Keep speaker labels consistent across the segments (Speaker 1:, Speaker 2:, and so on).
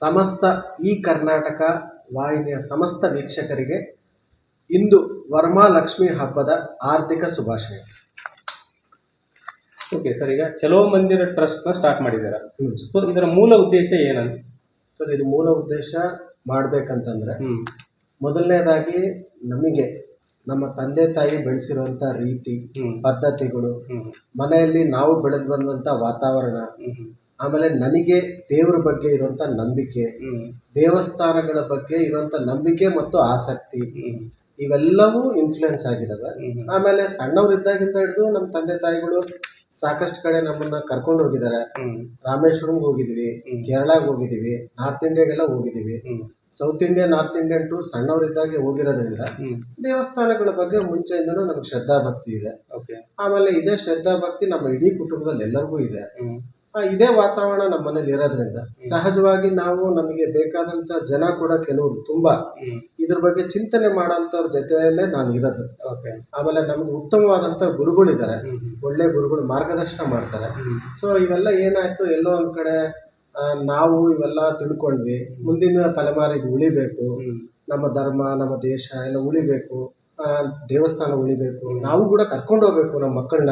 Speaker 1: ಸಮಸ್ತ ಈ ಕರ್ನಾಟಕ ವಾಹಿನಿಯ ಸಮಸ್ತ ವೀಕ್ಷಕರಿಗೆ ಇಂದು ವರ್ಮಾಲಕ್ಷ್ಮಿ ಹಬ್ಬದ ಆರ್ಥಿಕ ಶುಭಾಶಯ.
Speaker 2: ಓಕೆ ಸರ್ ಈಗ ಚಲೋ ಮಂದಿರ ಟ್ರಸ್ಟ್ನ ಸ್ಟಾರ್ಟ್ ಮಾಡಿದ್ದೀರಾ. ಸೊ ಇದರ ಮೂಲ ಉದ್ದೇಶ ಏನಂತ?
Speaker 1: ಸರ್ ಇದು ಮೂಲ ಉದ್ದೇಶ ಮಾಡ್ಬೇಕಂತಂದ್ರೆ ಮೊದಲನೇದಾಗಿ ನಮಗೆ ನಮ್ಮ ತಂದೆ ತಾಯಿ ಬೆಳೆಸಿರುವಂಥ ರೀತಿ ಪದ್ಧತಿಗಳು ಮನೆಯಲ್ಲಿ ನಾವು ಬೆಳೆದು ಬಂದಂಥ ವಾತಾವರಣ ಆಮೇಲೆ ನನಗೆ ದೇವರ ಬಗ್ಗೆ ಇರುವಂತ ನಂಬಿಕೆ ದೇವಸ್ಥಾನಗಳ ಬಗ್ಗೆ ಇರುವಂತ ನಂಬಿಕೆ ಮತ್ತು ಆಸಕ್ತಿ ಇವೆಲ್ಲವೂ ಇನ್ಫ್ಲುಯೆನ್ಸ್ ಆಗಿದಾವೆ. ಆಮೇಲೆ ಸಣ್ಣವರಿದ್ದಾಗಿಂದ ಹಿಡಿದು ನಮ್ಮ ತಂದೆ ತಾಯಿಗಳು ಸಾಕಷ್ಟು ಕಡೆ ನಮ್ಮನ್ನ ಕರ್ಕೊಂಡು ಹೋಗಿದ್ದಾರೆ ರಾಮೇಶ್ವರಂಗೆ ಹೋಗಿದ್ವಿ. ಕೇರಳಗೆ ಹೋಗಿದ್ದೀವಿ ನಾರ್ತ್ ಇಂಡಿಯಾಗೆಲ್ಲ
Speaker 2: ಹೋಗಿದ್ದೀವಿ
Speaker 1: south India north Indian tour ಸಣ್ಣವರಿದ್ದಾಗೆ ಹೋಗಿರೋದ್ರಿಂದ ದೇವಸ್ಥಾನಗಳ ಬಗ್ಗೆ ಮುಂಚೆಯಿಂದನೂ ನಮ್ಗೆ ಶ್ರದ್ಧಾ ಭಕ್ತಿ ಇದೆ ಆಮೇಲೆ ಇದೇ ಶ್ರದ್ಧಾ ಭಕ್ತಿ ನಮ್ಮ ಇಡೀ ಕುಟುಂಬದಲ್ಲಿ ಎಲ್ಲರಿಗೂ ಇದೆ ಇದೇ ವಾತಾವರಣ ನಮ್ಮ ಮನೇಲಿ ಇರೋದ್ರಿಂದ ಸಹಜವಾಗಿ ನಾವು ನಮಗೆ ಬೇಕಾದಂತ ಜನ ಕೂಡ ಕೆಲವರು ತುಂಬಾ ಇದ್ರ ಬಗ್ಗೆ ಚಿಂತನೆ ಮಾಡೋಂಥವ್ರ ಜೊತೆಯಲ್ಲೇ ನಾನು ಇರೋದು.
Speaker 2: ಓಕೆ.
Speaker 1: ಆಮೇಲೆ ನಮ್ಗೆ ಉತ್ತಮವಾದಂಥ ಗುರುಗಳಿದ್ದಾರೆ. ಒಳ್ಳೆ ಗುರುಗಳು ಮಾರ್ಗದರ್ಶನ ಮಾಡ್ತಾರೆ. ಸೊ ಇವೆಲ್ಲ ಏನಾಯ್ತು ಎಲ್ಲೋ ಒಂದ್ ಕಡೆ ನಾವು ಇವೆಲ್ಲ ತಿಳ್ಕೊಂಡ್ವಿ. ಮುಂದಿನ ತಲೆಮಾರಿಗೆ ಇದು ಉಳಿಬೇಕು. ನಮ್ಮ ಧರ್ಮ ನಮ್ಮ ದೇಶ ಎಲ್ಲ ಉಳಿಬೇಕು. ದೇವಸ್ಥಾನ ಉಳಿಬೇಕು. ನಾವು ಕೂಡ ಕರ್ಕೊಂಡು ಹೋಗ್ಬೇಕು ನಮ್ಮ ಮಕ್ಕಳನ್ನ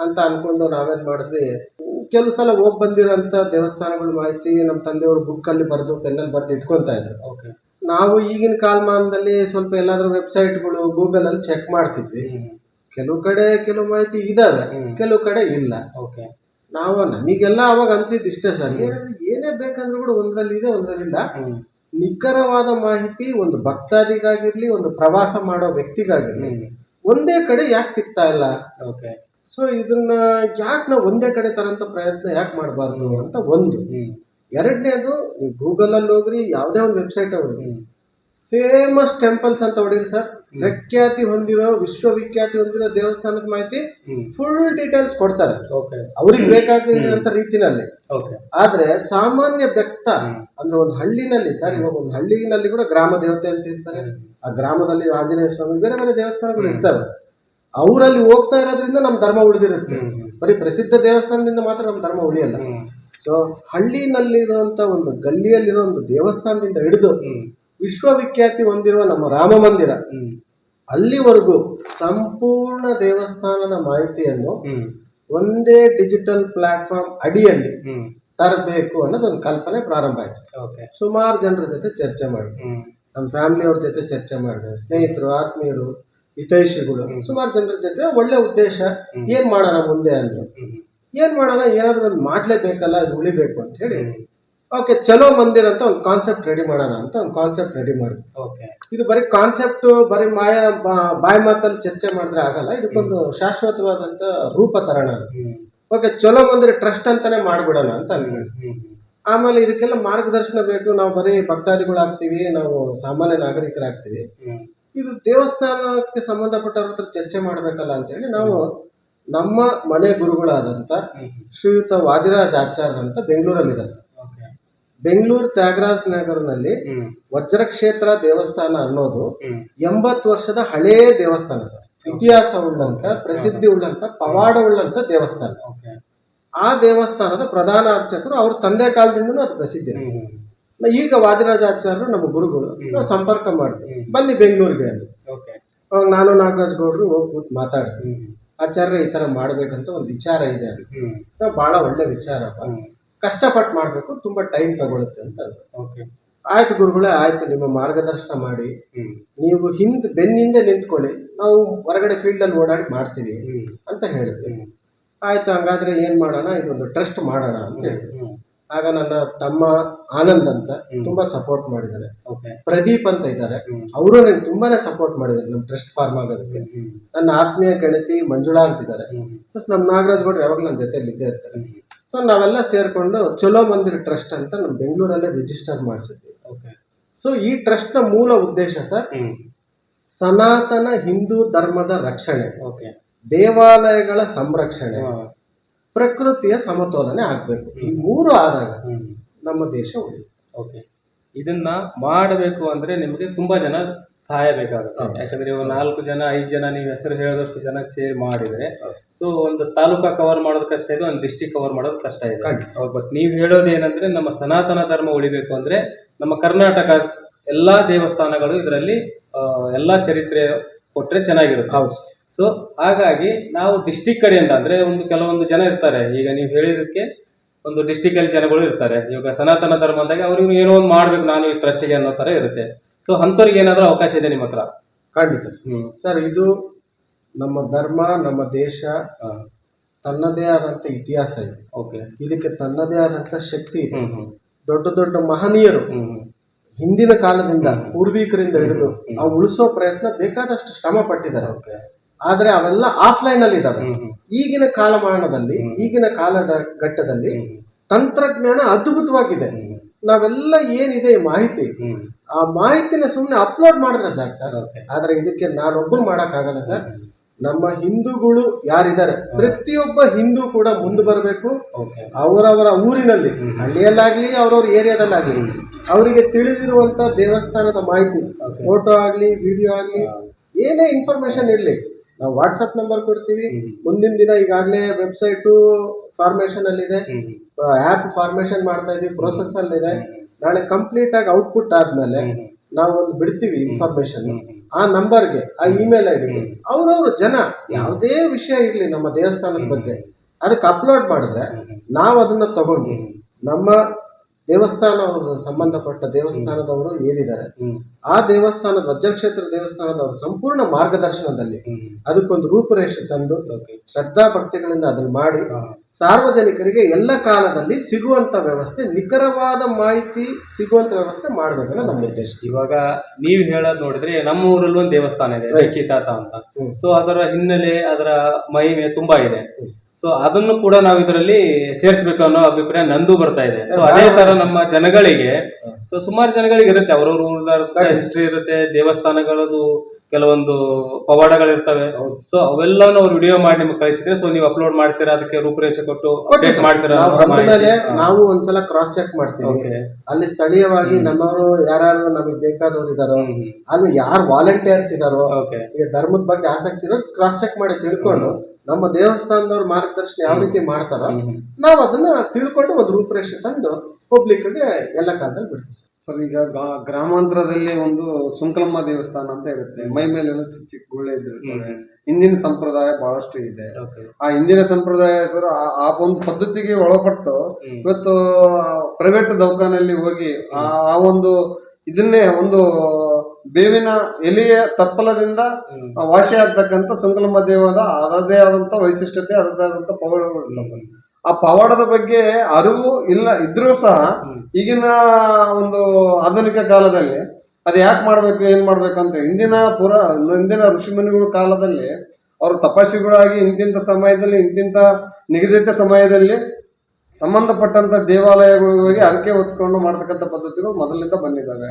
Speaker 1: ಅಂತ ಅನ್ಕೊಂಡು ನಾವೇನ್ ಮಾಡಿದ್ವಿ ಕೆಲವು ಸಲ ಹೋಗಿ ಬಂದಿರೋಂಥ ದೇವಸ್ಥಾನಗಳ ಮಾಹಿತಿ ನಮ್ಮ ತಂದೆಯವರು ಬುಕ್ಕಲ್ಲಿ ಬರೆದು ಪೆನ್ನಲ್ಲಿ ಬರೆದು ಇಟ್ಕೊತಾ ಇದ್ರು.
Speaker 2: ಓಕೆ
Speaker 1: ನಾವು ಈಗಿನ ಕಾಲಮಾನದಲ್ಲಿ ಸ್ವಲ್ಪ ಎಲ್ಲಾದ್ರೂ ವೆಬ್ಸೈಟ್ಗಳು ಗೂಗಲ್ ಅಲ್ಲಿ ಚೆಕ್ ಮಾಡ್ತಿದ್ವಿ. ಕೆಲವು ಕಡೆ ಕೆಲವು ಮಾಹಿತಿ ಇದಾವೆ
Speaker 2: ಹ್ಮ್.
Speaker 1: ಕೆಲವು ಕಡೆ ಇಲ್ಲ.
Speaker 2: ಓಕೆ
Speaker 1: ನಾವು ನಮಗೆಲ್ಲ ಅವಾಗ ಅನ್ಸಿದ್ದು ಇಷ್ಟೇ ಸರ್. ಏನೇ ಬೇಕಂದ್ರೂ ಕೂಡ ಒಂದರಲ್ಲಿ ಇದೆ ಒಂದ್ರಲ್ಲಿ ಇಲ್ಲ ನಿಖರವಾದ ಮಾಹಿತಿ ಒಂದು ಭಕ್ತಾದಿಗಾಗಿರ್ಲಿ ಒಂದು ಪ್ರವಾಸ ಮಾಡೋ ವ್ಯಕ್ತಿಗಾಗಿರ್ಲಿ ಒಂದೇ ಕಡೆ ಯಾಕೆ ಸಿಗ್ತಾ ಇಲ್ಲ?
Speaker 2: ಓಕೆ
Speaker 1: ಸೊ ಇದನ್ನ ಯಾಕೆ ನಾವು ಒಂದೇ ಕಡೆ ತರಂತ ಪ್ರಯತ್ನ ಯಾಕೆ ಮಾಡಬಾರ್ದು ಅಂತ ಒಂದು. ಎರಡನೇದು ನೀವು ಗೂಗಲ್ ಅಲ್ಲಿ ಹೋಗ್ರಿ ಯಾವುದೇ ಒಂದು ವೆಬ್ಸೈಟ್ ಹೋಗ್ರಿ. ಫೇಮಸ್ ಟೆಂಪಲ್ಸ್ ಅಂತ ಹೊಡೀರಿ ಸರ್. ಪ್ರಖ್ಯಾತಿ ಹೊಂದಿರೋ ವಿಶ್ವವಿಖ್ಯಾತಿ ಹೊಂದಿರೋ ದೇವಸ್ಥಾನದ ಮಾಹಿತಿ ಫುಲ್ ಡೀಟೇಲ್ಸ್ ಕೊಡ್ತಾರೆ.
Speaker 2: ಓಕೆ
Speaker 1: ಅವ್ರಿಗೆ ಬೇಕಾಗಿರುವಂತ ರೀತಿನಲ್ಲಿ.
Speaker 2: ಓಕೆ
Speaker 1: ಆದ್ರೆ ಸಾಮಾನ್ಯ ವ್ಯಕ್ತ. ಅಂದ್ರೆ ಒಂದು ಹಳ್ಳಿನಲ್ಲಿ ಸರ್ ಇವಾಗ ಒಂದು ಹಳ್ಳಿನಲ್ಲಿ ಕೂಡ ಗ್ರಾಮ ದೇವತೆ ಅಂತ ಇರ್ತಾರೆ. ಆ ಗ್ರಾಮದಲ್ಲಿ ಆಂಜನೇಯ ಸ್ವಾಮಿ ಬೇರೆ ಬೇರೆ ದೇವಸ್ಥಾನಗಳು ಇರ್ತವೆ. ಅವರಲ್ಲಿ ಹೋಗ್ತಾ ಇರೋದ್ರಿಂದ ನಮ್ಮ ಧರ್ಮ ಉಳಿದಿರುತ್ತೆ. ಬರೀ ಪ್ರಸಿದ್ಧ ದೇವಸ್ಥಾನದಿಂದ ಮಾತ್ರ ನಮ್ಮ ಧರ್ಮ ಉಳಿಯಲ್ಲ. ಸೊ ಹಳ್ಳಿನಲ್ಲಿರುವಂತ ಒಂದು ಗಲ್ಲಿಯಲ್ಲಿರೋ ಒಂದು ದೇವಸ್ಥಾನದಿಂದ ಹಿಡಿದು ವಿಶ್ವವಿಖ್ಯಾತಿ ಹೊಂದಿರುವ ನಮ್ಮ ರಾಮ ಮಂದಿರ ಅಲ್ಲಿವರೆಗೂ ಸಂಪೂರ್ಣ ದೇವಸ್ಥಾನದ ಮಾಹಿತಿಯನ್ನು ಒಂದೇ ಡಿಜಿಟಲ್ ಪ್ಲಾಟ್ಫಾರ್ಮ್ ಅಡಿಯಲ್ಲಿ ತರಬೇಕು ಅನ್ನೋದೊಂದು ಕಲ್ಪನೆ ಪ್ರಾರಂಭ ಆಯ್ತು. ಸುಮಾರು ಜನರ ಜೊತೆ ಚರ್ಚೆ
Speaker 2: ಮಾಡಿ
Speaker 1: ನಮ್ಮ ಫ್ಯಾಮಿಲಿಯವ್ರ ಜೊತೆ ಚರ್ಚೆ ಮಾಡಿದೆ ಸ್ನೇಹಿತರು ಆತ್ಮೀಯರು ಹಿತೈಷಿಗಳು. ಸುಮಾರು ಜನರ ಜೊತೆ ಒಳ್ಳೆ ಉದ್ದೇಶ ಏನ್ ಮಾಡೋಣ ಮುಂದೆ ಅಂದ್ರು. ಏನ್ ಮಾಡೋಣ ಏನಾದ್ರೂ ಒಂದು ಮಾಡ್ಲೇಬೇಕಲ್ಲ ಅದು ಉಳಿಬೇಕು ಅಂತ ಹೇಳಿ. ಓಕೆ ಚಲೋ ಮಂದಿರ ಅಂತ ಒಂದು ಕಾನ್ಸೆಪ್ಟ್ ರೆಡಿ ಮಾಡೋಣ ಅಂತ ಒಂದು ಕಾನ್ಸೆಪ್ಟ್ ರೆಡಿ ಮಾಡಿದ್ವಿ
Speaker 2: ಓಕೆ.
Speaker 1: ಇದು ಬರೀ ಕಾನ್ಸೆಪ್ಟ್ ಬರೀ ಮಾಯ ಬಾಯಿ ಮಾತಲ್ಲಿ ಚರ್ಚೆ ಮಾಡಿದ್ರೆ ಆಗಲ್ಲ ಇದಕ್ಕೊಂದು ಶಾಶ್ವತವಾದಂತ ರೂಪ ತರೋಣ ಓಕೆ ಚಲೋ ಮಂದಿರ ಟ್ರಸ್ಟ್ ಅಂತಾನೆ ಮಾಡ್ಬಿಡೋಣ ಅಂತ
Speaker 2: ಅನ್ಕೊಂಡು
Speaker 1: ಆಮೇಲೆ ಇದಕ್ಕೆಲ್ಲ ಮಾರ್ಗದರ್ಶನ ಬೇಕು ನಾವು ಬರೀ ಭಕ್ತಾದಿಗಳಾಗ್ತೀವಿ ನಾವು ಸಾಮಾನ್ಯ ನಾಗರಿಕರಾಗ್ತೀವಿ. ಇದು ದೇವಸ್ಥಾನಕ್ಕೆ ಸಂಬಂಧಪಟ್ಟವ್ರ ಹತ್ರ ಚರ್ಚೆ ಮಾಡ್ಬೇಕಲ್ಲ ಅಂತೇಳಿ ನಾವು ನಮ್ಮ ಮನೆ ಗುರುಗಳಾದಂತ ಶ್ರೀಯುತ ವಾದಿರಾಜ್ ಆಚಾರ್ಯ ಅಂತ ಬೆಂಗಳೂರಲ್ಲಿದ್ದಾರೆ ಸರ್. ಬೆಂಗಳೂರು ತ್ಯಾಗರಾಜ್ ನಗರ್ನಲ್ಲಿ ವಜ್ರಕ್ಷೇತ್ರ ದೇವಸ್ಥಾನ ಅನ್ನೋದು ಎಂಬತ್ತು ವರ್ಷದ ಹಳೇ ದೇವಸ್ಥಾನ ಸರ್. ಇತಿಹಾಸ ಉಳ್ಳಂತ ಪ್ರಸಿದ್ಧಿ ಉಳ್ಳಂತ ಪವಾಡ ಉಳ್ಳಂತ ದೇವಸ್ಥಾನ. ಆ ದೇವಸ್ಥಾನದ ಪ್ರಧಾನ ಅರ್ಚಕರು ಅವ್ರ ತಂದೆ ಕಾಲದಿಂದನೂ ಅದು ಪ್ರಸಿದ್ಧಿ. ಈಗ ವಾದಿರಾಜಾಚಾರ್ಯರು ನಮ್ಮ ಗುರುಗಳು ನಾವು ಸಂಪರ್ಕ ಮಾಡಿದ್ವಿ ಬನ್ನಿ ಬೆಂಗಳೂರಿಗೆ
Speaker 2: ಅಲ್ಲಿ
Speaker 1: ಅವಾಗ ನಾನು ನಾಗರಾಜ್ ಗೌಡ್ರು ಹೋಗಿ ಕೂತ್ ಮಾತಾಡಿದ್ವಿ ಆಚಾರ್ಯ ಈ ತರ ಮಾಡಬೇಕಂತ ಒಂದು ವಿಚಾರ ಇದೆ ಅಂತ. ಬಹಳ ಒಳ್ಳೆ ವಿಚಾರಪ್ಪ ಕಷ್ಟಪಟ್ಟು ಮಾಡಬೇಕು ತುಂಬಾ ಟೈಮ್ ತಗೊಳುತ್ತೆ ಅಂತ ಆಯ್ತು ಗುರುಗಳೇ ಆಯ್ತು ನಿಮ್ಮ ಮಾರ್ಗದರ್ಶನ ಮಾಡಿ. ನೀವು ಹಿಂದ್ ಬೆನ್ನಿಂದ ನಿಂತ್ಕೊಳ್ಳಿ. ನಾವು ಹೊರಗಡೆ ಫೀಲ್ಡ್ ಅಲ್ಲಿ ಓಡಾಡಿ ಮಾಡ್ತೀವಿ ಅಂತ ಹೇಳಿದ್ವಿ ಆಯ್ತು ಹಂಗಾದ್ರೆ ಏನು ಮಾಡೋಣ? ಇದೊಂದು ಟ್ರಸ್ಟ್ ಮಾಡೋಣ ಅಂತ ಹೇಳಿದ್ವಿ ಆಗ ನನ್ನ ತಮ್ಮ ಆನಂದ್ ಅಂತ. ತುಂಬಾ ಸಪೋರ್ಟ್ ಮಾಡಿದ್ದಾರೆ. ಪ್ರದೀಪ್ ಅಂತ ಇದ್ದಾರೆ. ಅವರು ನನಗೆ ತುಂಬಾನೇ ಸಪೋರ್ಟ್ ಮಾಡಿದ್ದಾರೆ ನಮ್ಮ ಟ್ರಸ್ಟ್ ಫಾರ್ಮ್ ಆಗೋದಕ್ಕೆ. ನನ್ನ ಆತ್ಮೀಯ ಗೆಳತಿ ಮಂಜುಳಾ ಅಂತಿದ್ದಾರೆ ಪ್ಲಸ್ ನಮ್ಮ ನಾಗರಾಜ್ ಗೌಡ್ರು ಯಾವಾಗ ನನ್ನ ಜೊತೆಲಿ ಇದ್ದೇ ಇರ್ತಾರೆ. ಸೊ ನಾವೆಲ್ಲ ಸೇರ್ಕೊಂಡು ಚಲೋ ಮಂದಿರ ಟ್ರಸ್ಟ್ ಅಂತ ನಮ್ಮ ಬೆಂಗಳೂರಲ್ಲೇ ರಿಜಿಸ್ಟರ್ ಮಾಡಿಸಿದ್ವಿ. ಸೊ ಈ ಟ್ರಸ್ಟ್ನ ಮೂಲ ಉದ್ದೇಶ ಸರ್ ಸನಾತನ ಹಿಂದೂ ಧರ್ಮದ ರಕ್ಷಣೆ. ದೇವಾಲಯಗಳ ಸಂರಕ್ಷಣೆ. ಪ್ರಕೃತಿಯ ಸಮತೋಲನೆ ಆಗ್ಬೇಕು. ಈ ಮೂರು ಆದಾಗ ನಮ್ಮ ದೇಶ ಉಳಿಯುತ್ತೆ.
Speaker 2: ಓಕೆ ಇದನ್ನ ಮಾಡಬೇಕು ಅಂದ್ರೆ ನಿಮಗೆ ತುಂಬಾ ಜನ ಸಹಾಯ ಬೇಕಾಗುತ್ತೆ. ಯಾಕಂದ್ರೆ ಇವಾಗ ನಾಲ್ಕು ಜನ ಐದು ಜನ ನೀವು ಹೆಸರು ಹೇಳಿದಷ್ಟು ಜನ ಸೇರಿ ಮಾಡಿದ್ರೆ ಸೊ ಒಂದು ತಾಲೂಕಾ ಕವರ್ ಮಾಡೋದು ಕಷ್ಟ ಇದೆ ಒಂದು ಡಿಸ್ಟಿಕ್ ಕವರ್ ಮಾಡೋದು ಕಷ್ಟ ಇದೆ. ಬಟ್ ನೀವು ಹೇಳೋದು ಏನಂದ್ರೆ ನಮ್ಮ ಸನಾತನ ಧರ್ಮ ಉಳಿಬೇಕು ಅಂದ್ರೆ ನಮ್ಮ ಕರ್ನಾಟಕ ಎಲ್ಲಾ ದೇವಸ್ಥಾನಗಳು ಇದರಲ್ಲಿ ಎಲ್ಲಾ ಚರಿತ್ರೆ ಕೊಟ್ರೆ ಚೆನ್ನಾಗಿರುತ್ತೆ.
Speaker 1: ಹೌದು.
Speaker 2: ಸೊ ಹಾಗಾಗಿ ನಾವು ಡಿಸ್ಟಿಕ್ ಕಡೆಯಿಂದ ಅಂದ್ರೆ ಒಂದು ಕೆಲವೊಂದು ಜನ ಇರ್ತಾರೆ. ಈಗ ನೀವು ಹೇಳಿದಕ್ಕೆ ಒಂದು ಡಿಸ್ಟಿಕಲ್ಲಿ ಜನಗಳು ಇರ್ತಾರೆ. ಇವಾಗ ಸನಾತನ ಧರ್ಮ ಅಂದಾಗ ಅವ್ರಿಗೆ ಏನೋ ಒಂದು ಮಾಡ್ಬೇಕು ನಾನು ಈ ಟ್ರಸ್ಟಿಗೆ ಅನ್ನೋ ಥರ ಇರುತ್ತೆ. ಸೊ ಅಂಥವ್ರಿಗೆ ಏನಾದರೂ ಅವಕಾಶ ಇದೆ ನಿಮ್ಮ ಹತ್ರ?
Speaker 1: ಖಂಡಿತ ಸರ್. ಸರ್ ಇದು ನಮ್ಮ ಧರ್ಮ ನಮ್ಮ ದೇಶ ತನ್ನದೇ ಆದಂತ ಇತಿಹಾಸ ಇದೆ.
Speaker 2: ಓಕೆ
Speaker 1: ಇದಕ್ಕೆ ತನ್ನದೇ ಆದಂತ ಶಕ್ತಿ ಇದೆ. ದೊಡ್ಡ ದೊಡ್ಡ ಮಹನೀಯರು ಹಿಂದಿನ ಕಾಲದಿಂದ ಪೂರ್ವಿಕರಿಂದ ಹಿಡಿದು ಆ ಉಳಿಸೋ ಪ್ರಯತ್ನ ಬೇಕಾದಷ್ಟು ಶ್ರಮ ಪಟ್ಟಿದ್ದಾರೆ.
Speaker 2: ಓಕೆ
Speaker 1: ಆದ್ರೆ ಅವೆಲ್ಲ ಆಫ್ಲೈನ್ ಅಲ್ಲಿ ಇದಾವೆ. ಈಗಿನ ಕಾಲಮಾನದಲ್ಲಿ ಈಗಿನ ಕಾಲ ಘಟ್ಟದಲ್ಲಿ ತಂತ್ರಜ್ಞಾನ ಅದ್ಭುತವಾಗಿದೆ. ನಾವೆಲ್ಲ ಏನಿದೆ ಮಾಹಿತಿ? ಆ ಮಾಹಿತಿನ ಸುಮ್ಮನೆ ಅಪ್ಲೋಡ್ ಮಾಡಿದ್ರೆ ಸಾಕು ಸರ್. ಆದ್ರೆ ಇದಕ್ಕೆ ನಾನೊಬ್ಬರು ಆಗಲ್ಲ ಸರ್. ನಮ್ಮ ಹಿಂದೂಗಳು ಯಾರಿದ್ದಾರೆ? ಪ್ರತಿಯೊಬ್ಬ ಹಿಂದೂ ಕೂಡ ಮುಂದೆ ಬರಬೇಕು. ಅವರವರ ಊರಿನಲ್ಲಿ ಹಳ್ಳಿಯಲ್ಲಾಗ್ಲಿ ಅವ್ರವ್ರ ಏರಿಯಾದಲ್ಲಾಗ್ಲಿ ಅವರಿಗೆ ತಿಳಿದಿರುವಂತ ದೇವಸ್ಥಾನದ ಮಾಹಿತಿ ಫೋಟೋ ಆಗ್ಲಿ ವಿಡಿಯೋ ಆಗ್ಲಿ ಏನೇ ಇನ್ಫಾರ್ಮೇಶನ್ ಇರ್ಲಿ ನಾವು ವಾಟ್ಸಪ್ ನಂಬರ್ ಕೊಡ್ತೀವಿ. ಮುಂದಿನ ದಿನ ಈಗಾಗಲೇ ವೆಬ್ಸೈಟು ಫಾರ್ಮೇಶನ್ ಅಲ್ಲಿ
Speaker 2: ಇದೆ
Speaker 1: ಆ್ಯಪ್ ಫಾರ್ಮೇಶನ್ ಮಾಡ್ತಾ ಇದೀವಿ ಪ್ರೋಸೆಸ್ ಅಲ್ಲಿದೆ. ನಾಳೆ ಕಂಪ್ಲೀಟ್ ಆಗಿ ಔಟ್ಪುಟ್ ಆದ್ಮೇಲೆ ನಾವು ಒಂದು ಬಿಡ್ತೀವಿ ಇನ್ಫಾರ್ಮೇಶನ್ ಆ ನಂಬರ್ಗೆ ಆ ಇಮೇಲ್ ಐ ಡಿಗೆ ಅವ್ರವ್ರ ಜನ ಯಾವುದೇ ವಿಷಯ ಇರಲಿ ನಮ್ಮ ದೇವಸ್ಥಾನದ ಬಗ್ಗೆ ಅದಕ್ಕೆ ಅಪ್ಲೋಡ್ ಮಾಡಿದ್ರೆ ನಾವು ಅದನ್ನ ತಗೊಂಡು ನಮ್ಮ ದೇವಸ್ಥಾನ ಸಂಬಂಧಪಟ್ಟ ದೇವಸ್ಥಾನದವರು ಏನಿದ್ದಾರೆ ಆ ದೇವಸ್ಥಾನದ ವಜ್ರಕ್ಷೇತ್ರ ದೇವಸ್ಥಾನದವರ ಸಂಪೂರ್ಣ ಮಾರ್ಗದರ್ಶನದಲ್ಲಿ ಅದಕ್ಕೊಂದು ರೂಪುರೇಷೆ ತಂದು ಶ್ರದ್ಧಾ ಭಕ್ತಿಗಳಿಂದ ಅದನ್ನು ಮಾಡಿ ಸಾರ್ವಜನಿಕರಿಗೆ ಎಲ್ಲ ಕಾಲದಲ್ಲಿ ಸಿಗುವಂತ ವ್ಯವಸ್ಥೆ ನಿಖರವಾದ ಮಾಹಿತಿ ಸಿಗುವಂತ ವ್ಯವಸ್ಥೆ ಮಾಡಬೇಕಲ್ಲ ನಮ್ಮ ಉದ್ದೇಶ.
Speaker 2: ಇವಾಗ ನೀವು ಹೇಳೋದು ನೋಡಿದ್ರೆ ನಮ್ಮ ಊರಲ್ಲಿ ಒಂದು ದೇವಸ್ಥಾನ ಇದೆ ರಚಿತಾತ ಅಂತ. ಸೊ ಅದರ ಹಿನ್ನೆಲೆ ಅದರ ಮಹಿಮೆ ತುಂಬಾ ಇದೆ. ಸೊ ಅದನ್ನು ಕೂಡ ನಾವು ಇದರಲ್ಲಿ ಸೇರಿಸಬೇಕು ಅನ್ನೋ ಅಭಿಪ್ರಾಯ ನಂದು ಬರ್ತಾ ಇದೆ. ಸೊ ಅದೇ ತರ ನಮ್ಮ ಜನಗಳಿಗೆ ಸೊ ಸುಮಾರು ಜನಗಳಿಗೆ ಇರುತ್ತೆ. ಅವ್ರವ್ರ ಹಿಸ್ಟ್ರಿ ಇರುತ್ತೆ ದೇವಸ್ಥಾನಗಳದು ಕೆಲವೊಂದು ಪವಾಡಗಳಿರ್ತವೆ. ಸೊ ಅವೆಲ್ಲವನ್ನು ಅವ್ರು ವಿಡಿಯೋ ಮಾಡಿ ನಿಮ್ಗೆ ಕಳಿಸಿದ್ರೆ ಸೊ ನೀವು ಅಪ್ಲೋಡ್ ಮಾಡ್ತೀರಾ ಅದಕ್ಕೆ ರೂಪುರೇಷೆ ಕೊಟ್ಟು ಮಾಡ್ತೀರಾ
Speaker 1: ಮೇಲೆ. ನಾವು ಒಂದ್ಸಲ ಕ್ರಾಸ್ ಚೆಕ್ ಮಾಡ್ತೀವಿ. ಅಲ್ಲಿ ಸ್ಥಳೀಯವಾಗಿ ನಮ್ಮವರು ಯಾರು ನಮಗೆ ಬೇಕಾದವ್ರು ಇದಾರೋ ಅಲ್ಲಿ ಯಾರು ವಾಲಂಟಿಯರ್ಸ್ ಇದಾರೋ ಈಗ ಧರ್ಮದ ಬಗ್ಗೆ ಆಸಕ್ತಿ ಇರೋ ಕ್ರಾಸ್ ಚೆಕ್ ಮಾಡಿ ತಿಳ್ಕೊಂಡು ನಮ್ಮ ದೇವಸ್ಥಾನದವ್ರ ಮಾರ್ಗದರ್ಶನ ಯಾವ ರೀತಿ ಮಾಡ್ತಾರ ನಾವು ಅದನ್ನ ತಿಳ್ಕೊಂಡು ಒಂದು ರೂಪರೇಷೆ ತಂದು ಪಬ್ಲಿಕ್ಗೆ ಎಲ್ಲ ಕಾಲದಲ್ಲಿ ಬಿಡ್ತೀವಿ ಸರ್.
Speaker 3: ಈಗ ಗ್ರಾಮಾಂತರದಲ್ಲಿ ಒಂದು ಸುಂಕಲಮ್ಮ ದೇವಸ್ಥಾನ ಅಂತ ಇರುತ್ತೆ. ಮೈ ಮೇಲೆ ಚಿಕ್ಕ ಚಿಕ್ಕ ಗುಳ್ಳೆ ಇದ್ದಿರ್ತವೆ. ಹಿಂದಿನ ಸಂಪ್ರದಾಯ ಬಹಳಷ್ಟು ಇದೆ. ಆ ಹಿಂದಿನ ಸಂಪ್ರದಾಯ ಸರ್ ಆ- ಒಂದು ಪದ್ಧತಿಗೆ ಒಳಪಟ್ಟು ಇವತ್ತು ಪ್ರೈವೇಟ್ ದವಾಖಾನೆಯಲ್ಲಿ ಹೋಗಿ ಆ ಒಂದು ಇದನ್ನೇ ಒಂದು ಬೇವಿನ ಎಲೆಯ ತಪ್ಪಲದಿಂದ ವಾಸಿಯಾಗ್ತಕ್ಕಂಥ ವಾಸಿ ಆಗ್ತಕ್ಕಂಥ ಸುಂಕಲಮ್ಮ ದೇವದ ಅದರದೇ ಆದಂಥ ವೈಶಿಷ್ಟ್ಯತೆ ಅದರದೇ ಆದಂಥ ಪವಾಡಗಳು ಸರ್. ಆ ಪವಾಡದ ಬಗ್ಗೆ ಅರಿವು ಇಲ್ಲ ಇದ್ರೂ ಸಹ ಈಗಿನ ಒಂದು ಆಧುನಿಕ ಕಾಲದಲ್ಲಿ ಅದು ಯಾಕೆ ಮಾಡಬೇಕು ಏನು ಮಾಡ್ಬೇಕು ಅಂತ ಹಿಂದಿನ ಪುರ ಹಿಂದಿನ ಋಷಿಮುನಿಗಳ ಕಾಲದಲ್ಲಿ ಅವರು ತಪಸ್ವಿಗಳಾಗಿ ಇಂತಿಂಥ ಸಮಯದಲ್ಲಿ ಇಂತಿಂತ ನಿಗದಿತ ಸಮಯದಲ್ಲಿ ಸಂಬಂಧಪಟ್ಟಂತ ದೇವಾಲಯಗಳಿಗೆ ಹೋಗಿ ಹರಕೆ ಹೊತ್ಕೊಂಡು ಮಾಡ್ತಕ್ಕಂಥ ಪದ್ಧತಿಗಳು ಮೊದಲಿಂದ ಬಂದಿದ್ದಾವೆ.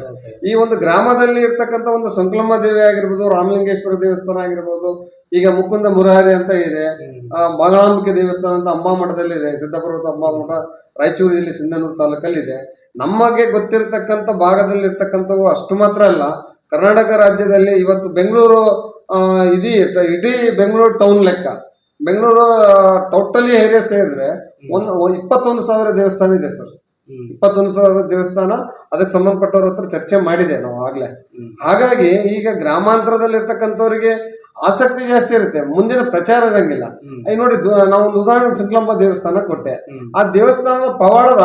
Speaker 3: ಈ ಒಂದು ಗ್ರಾಮದಲ್ಲಿ ಇರ್ತಕ್ಕಂಥ ಒಂದು ಸಂಕಲಮ್ಮ ದೇವಿ ಆಗಿರ್ಬೋದು ರಾಮಲಿಂಗೇಶ್ವರ ದೇವಸ್ಥಾನ ಆಗಿರ್ಬೋದು ಈಗ ಮುಕುಂದ ಮುರಾರಿ ಅಂತ ಇದೆ. ಬಾಗಳಾಂಬಿಕೆ ದೇವಸ್ಥಾನ ಅಂತ ಅಂಬಾಮಠದಲ್ಲಿ ಇದೆ. ಸಿದ್ದಪರ್ವತ ಅಂಬಾಮಠ ರಾಯಚೂರಿನಲ್ಲಿ ಸಿಂಧನೂರು ತಾಲೂಕಲ್ಲಿ ಇದೆ. ನಮಗೆ ಗೊತ್ತಿರತಕ್ಕಂಥ ಭಾಗದಲ್ಲಿ ಇರ್ತಕ್ಕಂಥವು ಅಷ್ಟು ಮಾತ್ರ ಅಲ್ಲ. ಕರ್ನಾಟಕ ರಾಜ್ಯದಲ್ಲಿ ಇವತ್ತು ಬೆಂಗಳೂರು ಇದೀ ಇಡೀ ಬೆಂಗಳೂರು ಟೌನ್ ಲೆಕ್ಕ. ಬೆಂಗಳೂರು ಟೋಟಲಿ ಏರಿಯಾ ಸೇರಿದ್ರೆ ಒಂದು ಇಪ್ಪತ್ತೊಂದು ಸಾವಿರ ದೇವಸ್ಥಾನ ಇದೆ ಸರ್. ಇಪ್ಪತ್ತೊಂದು ಸಾವಿರ ದೇವಸ್ಥಾನ ಅದಕ್ಕೆ ಸಂಬಂಧಪಟ್ಟವ್ರ ಹತ್ರ ಚರ್ಚೆ ಮಾಡಿದೆ ನಾವು ಆಗ್ಲೇ. ಹಾಗಾಗಿ ಈಗ ಗ್ರಾಮಾಂತರದಲ್ಲಿ ಇರ್ತಕ್ಕಂಥವ್ರಿಗೆ ಆಸಕ್ತಿ ಜಾಸ್ತಿ ಇರುತ್ತೆ. ಮುಂದಿನ ಪ್ರಚಾರ ಇರಂಗಿಲ್ಲ. ಈಗ ನೋಡಿ ನಾವು ಒಂದು ಉದಾಹರಣೆ ಶುಕ್ಲಂಬ ದೇವಸ್ಥಾನ ಕೊಟ್ಟೆ. ಆ ದೇವಸ್ಥಾನದ ಪವಾಡದ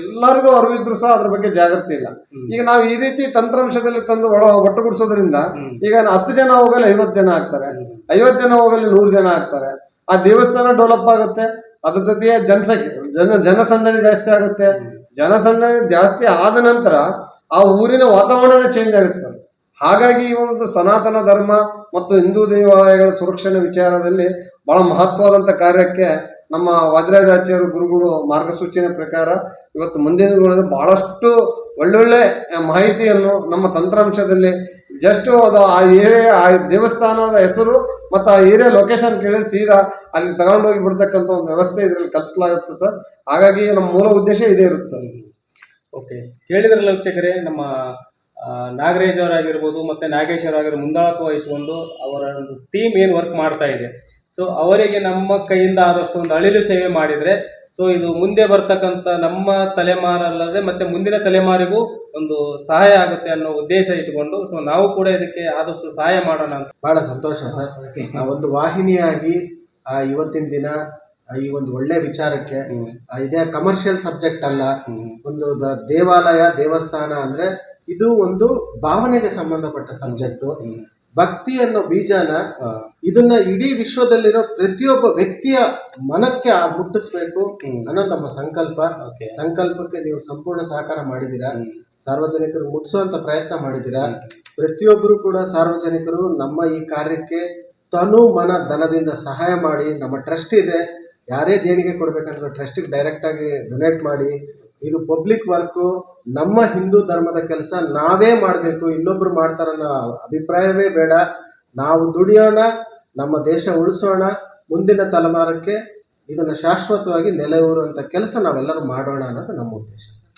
Speaker 3: ಎಲ್ಲರಿಗೂ ಅರಿವಿದ್ರು ಸಹ ಅದ್ರ ಬಗ್ಗೆ ಜಾಗೃತಿ ಇಲ್ಲ. ಈಗ ನಾವು ಈ ರೀತಿ ತಂತ್ರಾಂಶದಲ್ಲಿ ತಂದು ಒಳ ಒಟ್ಟುಗೂಡಿಸೋದ್ರಿಂದ ಈಗ ಹತ್ತು ಜನ ಹೋಗಲಿ ಐವತ್ತು ಜನ ಆಗ್ತಾರೆ. ಐವತ್ತು ಜನ ಹೋಗಲಿ ನೂರು ಜನ ಆಗ್ತಾರೆ. ಆ ದೇವಸ್ಥಾನ ಡೆವಲಪ್ ಆಗುತ್ತೆ. ಅದ್ರ ಜೊತೆಗೆ ಜನಸಂಖ್ಯೆ ಜನ ಜನಸಂದಣಿ ಜಾಸ್ತಿ ಆಗುತ್ತೆ. ಜನಸಂದಣಿ ಜಾಸ್ತಿ ಆದ ನಂತರ ಆ ಊರಿನ ವಾತಾವರಣನೇ ಚೇಂಜ್ ಆಗುತ್ತೆ ಸರ್. ಹಾಗಾಗಿ ಈ ಒಂದು ಸನಾತನ ಧರ್ಮ ಮತ್ತು ಹಿಂದೂ ದೇವಾಲಯಗಳ ಸುರಕ್ಷಣೆ ವಿಚಾರದಲ್ಲಿ ಬಹಳ ಮಹತ್ವದಂಥ ಕಾರ್ಯಕ್ಕೆ ನಮ್ಮ ವಾದಿರಾಜಾಚಾರ್ಯ ಗುರುಗಳು ಮಾರ್ಗಸೂಚನೆ ಪ್ರಕಾರ ಇವತ್ತು ಮುಂದಿನ ದಿನಗಳಲ್ಲಿ ಬಹಳಷ್ಟು ಒಳ್ಳೊಳ್ಳೆ ಮಾಹಿತಿಯನ್ನು ನಮ್ಮ ತಂತ್ರಾಂಶದಲ್ಲಿ ಜಸ್ಟ್ ಅದು ಆ ಏರಿಯಾ, ಆ ದೇವಸ್ಥಾನದ ಹೆಸರು ಮತ್ತು ಆ ಏರಿಯಾ ಲೊಕೇಶನ್ ಕೇಳಿ ಸೀದಾ ಅಲ್ಲಿ ತಗೊಂಡೋಗಿ ಬಿಡ್ತಕ್ಕಂಥ ಒಂದು ವ್ಯವಸ್ಥೆ ಇದರಲ್ಲಿ ಕಲ್ಪಿಸಲಾಗುತ್ತೆ ಸರ್. ಹಾಗಾಗಿ ನಮ್ಮ ಮೂಲ ಉದ್ದೇಶ ಇದೇ ಇರುತ್ತೆ ಸರ್.
Speaker 2: ಓಕೆ ಕೇಳಿದ್ರಲ್ಲ ವೀಕ್ಷಕರೇ, ನಮ್ಮ ನಾಗರಾಜ್ ಅವರಾಗಿರ್ಬೋದು ಮತ್ತು ನಾಗೇಶ್ ಅವರಾಗಿರೋ ಮುಂದಾಳತ್ವ ವಹಿಸಿಕೊಂಡು ಅವರ ಒಂದು ಟೀಮ್ ಏನು ವರ್ಕ್ ಮಾಡ್ತಾ ಇದೆ. ಸೊ ಅವರಿಗೆ ನಮ್ಮ ಕೈಯಿಂದ ಆದಷ್ಟು ಒಂದು ಅಳಿಲು ಸೇವೆ ಮಾಡಿದರೆ ಸೊ ಇದು ಮುಂದೆ ಬರ್ತಕ್ಕಂಥ ನಮ್ಮ ತಲೆಮಾರಲ್ಲದೆ ಮತ್ತು ಮುಂದಿನ ತಲೆಮಾರಿಗೂ ಒಂದು ಸಹಾಯ ಆಗುತ್ತೆ ಅನ್ನೋ ಉದ್ದೇಶ ಇಟ್ಕೊಂಡು ಸೊ ನಾವು ಕೂಡ ಇದಕ್ಕೆ ಆದಷ್ಟು ಸಹಾಯ ಮಾಡೋಣ ಅಂತ.
Speaker 1: ಭಾಳ ಸಂತೋಷ ಸರ್. ಆ ಒಂದು ವಾಹಿನಿಯಾಗಿ ಆ ಇವತ್ತಿನ ದಿನ ಈ ಒಂದು ಒಳ್ಳೆ ವಿಚಾರಕ್ಕೆ ಇದೇ ಕಮರ್ಷಿಯಲ್ ಸಬ್ಜೆಕ್ಟ್ ಅಲ್ಲ ಒಂದು ದೇವಾಲಯ ದೇವಸ್ಥಾನ ಅಂದ್ರೆ ಇದು ಒಂದು ಭಾವನೆಗೆ ಸಂಬಂಧಪಟ್ಟ ಸಬ್ಜೆಕ್ಟು ಭಕ್ತಿ ಅನ್ನೋ ಬೀಜನ. ಇದನ್ನ ಇಡೀ ವಿಶ್ವದಲ್ಲಿರೋ ಪ್ರತಿಯೊಬ್ಬ ವ್ಯಕ್ತಿಯ ಮನಕ್ಕೆ ಆ ಮುಟ್ಟಿಸ್ಬೇಕು ಅನ್ನೋ ನಮ್ಮ ಸಂಕಲ್ಪ. ಸಂಕಲ್ಪಕ್ಕೆ ನೀವು ಸಂಪೂರ್ಣ ಸಹಕಾರ ಮಾಡಿದೀರ ಸಾರ್ವಜನಿಕರು ಮುಟ್ಟಿಸುವಂತ ಪ್ರಯತ್ನ ಮಾಡಿದೀರ ಪ್ರತಿಯೊಬ್ಬರು ಕೂಡ ಸಾರ್ವಜನಿಕರು ನಮ್ಮ ಈ ಕಾರ್ಯಕ್ಕೆ ತನು ಮನ ಧನದಿಂದ ಸಹಾಯ ಮಾಡಿ ನಮ್ಮ ಟ್ರಸ್ಟ್ ಇದೆ. ಯಾರೇ ದೇಣಿಗೆ ಕೊಡ್ಬೇಕಂದ್ರೆ ಟ್ರಸ್ಟಿಗೆ ಡೈರೆಕ್ಟ್ ಆಗಿ ಡೊನೇಟ್ ಮಾಡಿ. ಇದು ಪಬ್ಲಿಕ್ ವರ್ಕು ನಮ್ಮ ಹಿಂದೂ ಧರ್ಮದ ಕೆಲಸ ನಾವೇ ಮಾಡಬೇಕು, ಇನ್ನೊಬ್ರು ಮಾಡ್ತಾರನ್ನೋ ಅಭಿಪ್ರಾಯವೇ ಬೇಡ. ನಾವು ದುಡಿಯೋಣ, ನಮ್ಮ ದೇಶ ಉಳಿಸೋಣ, ಮುಂದಿನ ತಲೆಮಾರಕ್ಕೆ ಇದನ್ನು ಶಾಶ್ವತವಾಗಿ ನೆಲೆಯೂರುವಂಥ ಕೆಲಸ ನಾವೆಲ್ಲರೂ ಮಾಡೋಣ ಅನ್ನೋದು ನಮ್ಮ ಉದ್ದೇಶ ಸರ್.